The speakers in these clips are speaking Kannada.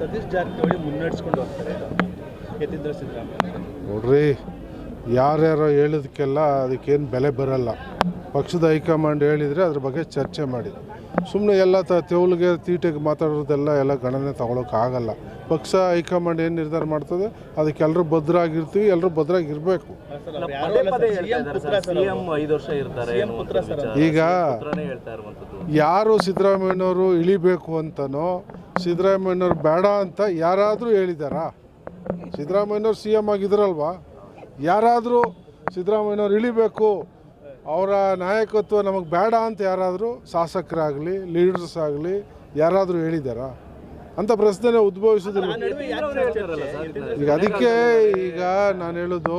ಸತೀಶ್ ಜಾರಕಿಹೊಳಿ ಮುನ್ನಡೆಸ್ಕೊಂಡು ಹೋಗ್ತಾರೆ. ಯತೀಂದ್ರ ಸಿದ್ದರಾಮಯ್ಯ. ನೋಡ್ರಿ ಯಾರ್ಯಾರೋ ಹೇಳಿದಕ್ಕೆಲ್ಲ ಅದಕ್ಕೇನು ಬೆಲೆ ಬರಲ್ಲ. ಪಕ್ಷದ ಹೈಕಮಾಂಡ್ ಹೇಳಿದರೆ ಅದ್ರ ಬಗ್ಗೆ ಚರ್ಚೆ ಮಾಡಿ. ಸುಮ್ಮನೆ ಎಲ್ಲ ತ ತೆವಲಿಗೆ ತೀಟೆಗೆ ಮಾತಾಡೋದೆಲ್ಲ ಎಲ್ಲ ಗಣನೆ ತಗೊಳಕ್ಕಾಗಲ್ಲ ಪಕ್ಷ ಹೈಕಮಾಂಡ್ ಏನು ನಿರ್ಧಾರ ಮಾಡ್ತದೆ? ಅದಕ್ಕೆ ಎಲ್ಲರೂ ಭದ್ರಾಗಿರ್ತೀವಿ ಎಲ್ಲರೂ ಭದ್ರಾಗಿರಬೇಕು. ಇರಬೇಕು ಅಲ್ಲ ಸರ್, CM ಪುತ್ರ ಸರ್ ಸಿಎಂ ಐದು ವರ್ಷ ಇರ್ತಾರೆ CM ಪುತ್ರ ಸರ್ ಈಗ ಯಾರು ಸಿದ್ದರಾಮಯ್ಯನವರು ಇಳಿಬೇಕು ಅಂತನೋ ಸಿದ್ದರಾಮಯ್ಯನವ್ರು ಬೇಡ ಅಂತ ಯಾರಾದರೂ ಹೇಳಿದಾರಾ? ಸಿದ್ದರಾಮಯ್ಯನವ್ರು ಸಿ ಎಂ ಆಗಿದ್ರಲ್ವಾ? ಯಾರಾದರೂ ಸಿದ್ದರಾಮಯ್ಯನವ್ರು ಇಳಿಬೇಕು ಅವರ ನಾಯಕತ್ವ ನಮಗೆ ಬೇಡ ಅಂತ ಯಾರಾದರೂ ಶಾಸಕರಾಗಲಿ ಲೀಡರ್ಸ್ ಆಗಲಿ ಯಾರಾದರೂ ಹೇಳಿದಾರಾ? ಅಂತ ಪ್ರಶ್ನೆ ಉದ್ಭವಿಸೋದಿಲ್ಲ. ಯತೀಂದ್ರ ಈಗ ಅದಕ್ಕೆ ಈಗ ನಾನು ಹೇಳೋದು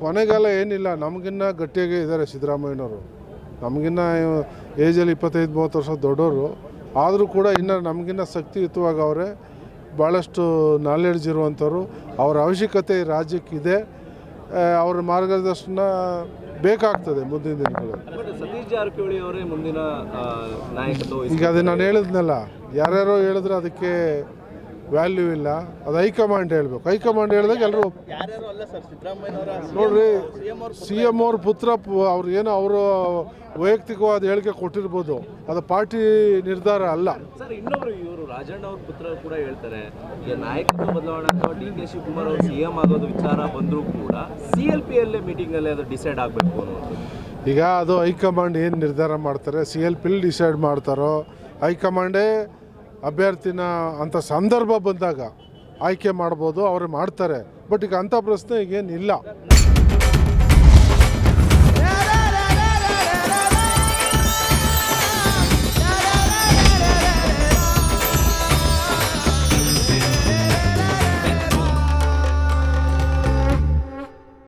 ಕೊನೆಗಾಲ ಏನಿಲ್ಲ ನಮಗಿನ್ನ ಗಟ್ಟಿಯಾಗೇ ಇದ್ದಾರೆ ಸಿದ್ದರಾಮಯ್ಯನವರು. ನಮಗಿನ್ನ ಏಜಲ್ಲಿ ಇಪ್ಪತ್ತೈದು ಮೂವತ್ತು ವರ್ಷ ದೊಡ್ಡವರು ಆದರೂ ಕೂಡ ಇನ್ನು ನಮಗಿನ್ನ ಶಕ್ತಿಯುತವಾಗಿ ಅವರೇ ಭಾಳಷ್ಟು ನಾಲೆಡ್ಜ್ ಇರುವಂಥವ್ರು. ಅವರ ಅವಶ್ಯಕತೆ ಈ ರಾಜ್ಯಕ್ಕಿದೆ ಅವರ ಮಾರ್ಗದರ್ಶನ ಬೇಕಾಗ್ತದೆ ಮುಂದಿನ ದಿನಗಳಲ್ಲಿ. ಈಗ ಅದು ನಾನು ಹೇಳಿದ್ನಲ್ಲ ಯಾರ್ಯಾರೋ ಹೇಳಿದ್ರೆ ಅದಕ್ಕೆ ವ್ಯಾಲ್ಯೂ ಇಲ್ಲ. ಅದು ಹೈಕಮಾಂಡ್ ಹೇಳ್ಬೇಕು. ಹೈಕಮಾಂಡ್ ಹೇಳಿದಾಗ ಎಲ್ಲರೂ ನೋಡ್ರಿ ಸಿ ಎಂ ಅವ್ರ ಪುತ್ರ ಅವ್ರು ಏನೋ ಅವರು ವೈಯಕ್ತಿಕವಾದ ಹೇಳಿಕೆ ಕೊಟ್ಟಿರ್ಬೋದು. ಅದು ಪಾರ್ಟಿ ನಿರ್ಧಾರ ಅಲ್ಲ. ಸರ್ ಇನ್ನೊಬ್ರು ಇವರು ರಾಜಣ್ಣ ಅವ್ರ ಪುತ್ರ ಕೂಡ ಹೇಳ್ತಾರೆ ಈಗ ನಾಯಕತ್ವ ಬದಲಾವಣೆ ಅಥವಾ ಡಿ ಕೆ ಶಿವಕುಮಾರ್ ಅವರು ಸಿಎಂ ಆಗೋದು ವಿಚಾರ ಬಂದರೂ ಕೂಡ ಸಿ ಎಲ್ ಪಿ ಅಲ್ಲೇ ಮೀಟಿಂಗ್ ಅಲ್ಲಿ ಅದು ಡಿಸೈಡ್ ಆಗಬೇಕು ಅನ್ನುವಂಥದ್ದು ಈಗ ಅದು ಹೈಕಮಾಂಡ್ ಏನು ನಿರ್ಧಾರ ಮಾಡ್ತಾರೆ? ಸಿ ಎಲ್ ಪಿಲ್ ಡಿಸೈಡ್ ಮಾಡ್ತಾರೋ? ಹೈಕಮಾಂಡೇ ಅಭ್ಯರ್ಥಿನ ಅಂಥ ಸಂದರ್ಭ ಬಂದಾಗ ಆಯ್ಕೆ ಮಾಡ್ಬೋದು ಅವರು ಮಾಡ್ತಾರೆ. ಬಟ್ ಈಗ ಅಂಥ ಪ್ರಶ್ನೆ ಈಗೇನಿಲ್ಲ